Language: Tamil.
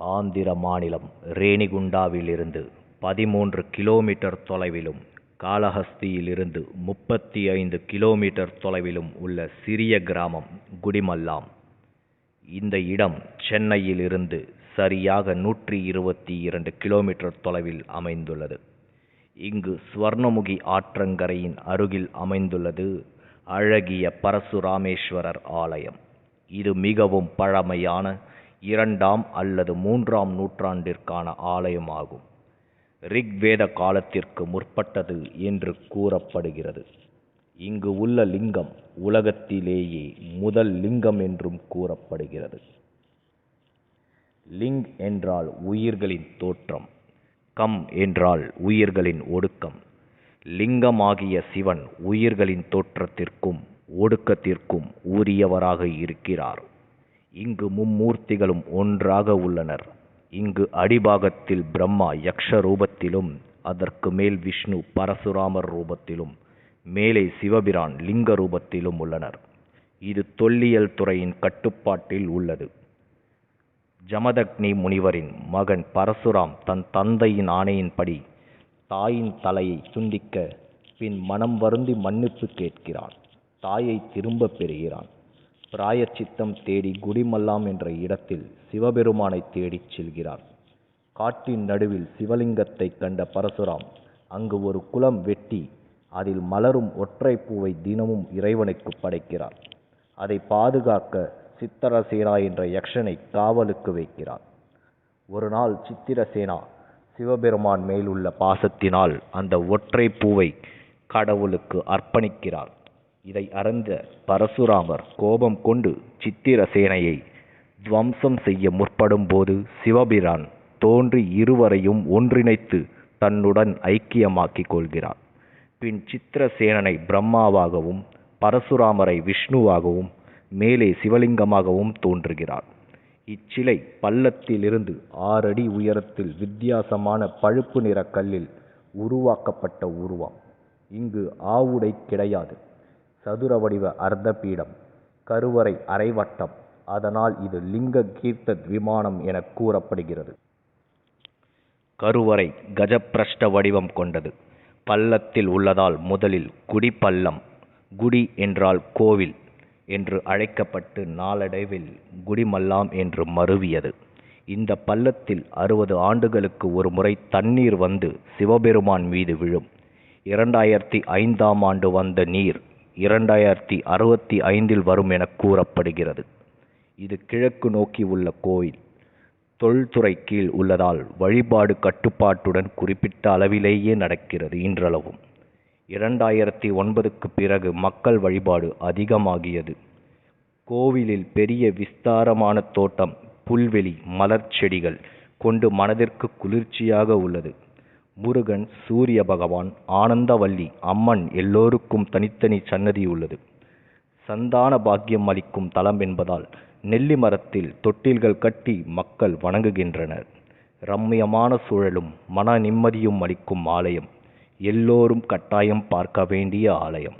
ஆந்திர மாநிலம் ரேணிகுண்டாவிலிருந்து பதிமூன்று கிலோமீட்டர் தொலைவிலும் காளஹஸ்தியிலிருந்து முப்பத்தி ஐந்து கிலோமீட்டர் தொலைவிலும் உள்ள சிறிய கிராமம் குடிமல்லாம். இந்த இடம் சென்னையிலிருந்து சரியாக நூற்றி இருபத்தி இரண்டு கிலோமீட்டர் தொலைவில் அமைந்துள்ளது. இங்கு சுவர்ணமுகி ஆற்றங்கரையின் அருகில் அமைந்துள்ளது அழகிய பரசுராமேஸ்வரர் ஆலயம். இது மிகவும் பழமையான இரண்டாம் அல்லது மூன்றாம் நூற்றாண்டிற்கான ஆலயமாகும். ரிக்வேத காலத்திற்கு முற்பட்டது என்று கூறப்படுகிறது. இங்கு உள்ள லிங்கம் உலகத்திலேயே முதல் லிங்கம் என்றும் கூறப்படுகிறது. லிங் என்றால் உயிர்களின் தோற்றம் கம் என்றால் உயிர்களின் ஒடுக்கம். லிங்கமாகிய சிவன் உயிர்களின் தோற்றத்திற்கும் ஒடுக்கத்திற்கும் உரியவராக இருக்கிறார். இங்கு மும்மூர்த்திகளும் ஒன்றாக உள்ளனர். இங்கு அடிபாகத்தில் பிரம்மா யக்ஷ ரூபத்திலும் அதற்கு மேல் விஷ்ணு பரசுராமர் ரூபத்திலும் மேலே சிவபிரான் லிங்க ரூபத்திலும் உள்ளனர். இது தொல்லியல் துறையின் கட்டுப்பாட்டில் உள்ளது. ஜமதக்னி முனிவரின் மகன் பரசுராம் தன் தந்தையின் ஆணையின்படி தாயின் தலையை துண்டிக்க பின் மனம் வருந்தி மன்னிப்பு கேட்கிறான். தாயை திரும்பப் பெறுகிறான். பிராயச்சித்தம் தேடி குடிமல்லாம் என்ற இடத்தில் சிவபெருமானை தேடிச் செல்கிறான் காட்டின் நடுவில் சிவலிங்கத்தை கண்ட பரசுராம் அங்கு ஒரு குளம் வெட்டி அதில் மலரும் ஒற்றை பூவை தினமும் இறைவனுக்கு படைக்கிறார். அதை பாதுகாக்க சித்திரசேனா என்ற யக்ஷனை காவலுக்கு வைக்கிறார். ஒரு நாள் சித்திரசேனா சிவபெருமான் மேலுள்ள பாசத்தினால் அந்த ஒற்றை பூவை கடவுளுக்கு அர்ப்பணிக்கிறார். இதை அறிந்த பரசுராமர் கோபம் கொண்டு சித்திரசேனையை துவம்சம் செய்ய முற்படும் போது சிவபிரான் தோன்றி இருவரையும் ஒன்றிணைத்து தன்னுடன் ஐக்கியமாக்கிக் கொள்கிறார். பின் சித்திரசேனனை பிரம்மாவாகவும் பரசுராமரை விஷ்ணுவாகவும் மேலே சிவலிங்கமாகவும் தோன்றுகிறார். இச்சிலை பள்ளத்திலிருந்து ஆறடி உயரத்தில் வித்தியாசமான பழுப்பு நிற கல்லில் உருவாக்கப்பட்ட உருவம். இங்கு ஆவுடை கிடையாது. சதுர வடிவ அர்த்த பீடம் கருவறை அரைவட்டம். அதனால் இது லிங்க கீர்த்த விமானம் என கூறப்படுகிறது. கருவறை கஜப்பிரஷ்ட வடிவம் கொண்டது. பள்ளத்தில் உள்ளதால் முதலில் குடிப்பள்ளம் குடி என்றால் கோவில் என்று அழைக்கப்பட்டு நாளடைவில் குடிமல்லாம் என்று மருவியது. இந்த பள்ளத்தில் அறுபது ஆண்டுகளுக்கு ஒரு முறை தண்ணீர் வந்து சிவபெருமான் மீது விழும். இரண்டாயிரத்தி ஐந்தாம் ஆண்டு வந்த நீர் இரண்டாயிரத்தி அறுபத்தி ஐந்தில் வரும் என கூறப்படுகிறது. இது கிழக்கு நோக்கி உள்ள கோயில். தொல்துறை கீழ் உள்ளதால் வழிபாடு கட்டுப்பாட்டுடன் குறிப்பிட்ட அளவிலேயே நடக்கிறது இன்றளவும். இரண்டாயிரத்தி ஒன்பதுக்கு பிறகு மக்கள் வழிபாடு அதிகமாகியது. கோவிலில் பெரிய விஸ்தாரமான தோட்டம் புல்வெளி மலர் செடிகள் கொண்டு மனதிற்கு குளிர்ச்சியாக உள்ளது. முருகன் சூரிய பகவான் ஆனந்தவல்லி அம்மன் எல்லோருக்கும் தனித்தனி சன்னதி உள்ளது. சந்தான பாக்கியம் அளிக்கும் தலம் என்பதால் நெல்லி மரத்தில் தொட்டில்கள் கட்டி மக்கள் வணங்குகின்றனர். ரம்மியமான சூழலும் மன நிம்மதியும் அளிக்கும் ஆலயம். எல்லோரும் கட்டாயம் பார்க்க வேண்டிய ஆலயம்.